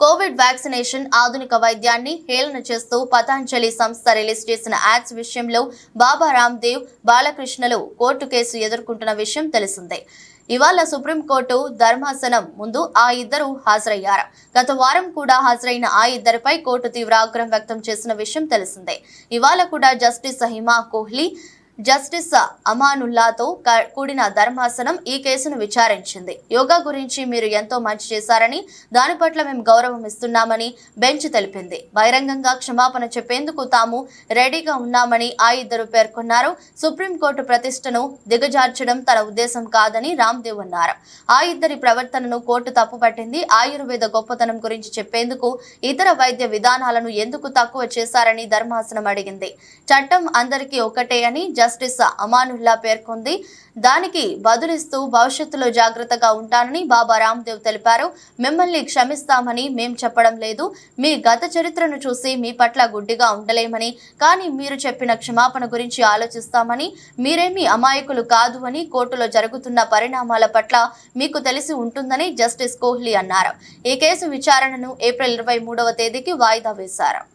Covid vaccination ఆధునిక వైద్యాన్ని హేళన చేస్తూ పతాంజలి సంస్థ రిలీజ్ చేసిన యాడ్స్ విషయంలో బాబా రామ్దేవ్ బాలకృష్ణలు కోర్టు కేసు ఎదుర్కొంటున్న విషయం తెలిసిందే. ఇవాళ సుప్రీంకోర్టు ధర్మాసనం ముందు ఆ ఇద్దరు హాజరయ్యారు. గత వారం కూడా హాజరైన ఆ ఇద్దరిపై కోర్టు తీవ్ర ఆగ్రహం వ్యక్తం చేసిన విషయం తెలిసిందే. ఇవాళ కూడా జస్టిస్ హిమా కోహ్లీ జస్టిస్ అమానుల్లాతో కూడిన ధర్మాసనం ఈ కేసును విచారించింది. యోగా గురించి మీరు ఎంతో మంచి చేశారని దాని పట్ల మేము గౌరవం ఇస్తున్నామని బెంచ్ తెలిపింది. బహిరంగంగా క్షమాపణ చెప్పేందుకు తాము రెడీగా ఉన్నామని ఆ ఇద్దరు పేర్కొన్నారు. సుప్రీంకోర్టు ప్రతిష్టను దిగజార్చడం తన ఉద్దేశం కాదని రామ్దేవ్ అన్నారు. ఆ ఇద్దరి ప్రవర్తనను కోర్టు తప్పుపట్టింది ఆయుర్వేద గొప్పతనం గురించి చెప్పేందుకు ఇతర వైద్య విధానాలను ఎందుకు తక్కువ చేశారని ధర్మాసనం అడిగింది. చట్టం అందరికీ ఒకటే అని జస్టిస్ అమానుల్లా పేర్కొంది. దానికి బదులిస్తూ భవిష్యత్తులో జాగ్రత్తగా ఉంటానని బాబా రామ్దేవ్ తెలిపారు. మిమ్మల్ని క్షమిస్తామని మేం చెప్పడం లేదు. మీ గత చరిత్రను చూసి మీ పట్ల గుడ్డిగా ఉండలేమని కానీ మీరు చెప్పిన క్షమాపణ గురించి ఆలోచిస్తామని మీరేమీ అమాయకులు కాదు అని కోర్టులో జరుగుతున్న పరిణామాల పట్ల మీకు తెలిసి ఉంటుందని జస్టిస్ కోహ్లీ అన్నారు. ఈ కేసు విచారణను ఏప్రిల్ ఇరవై మూడవ తేదీకి వాయిదా వేశారు.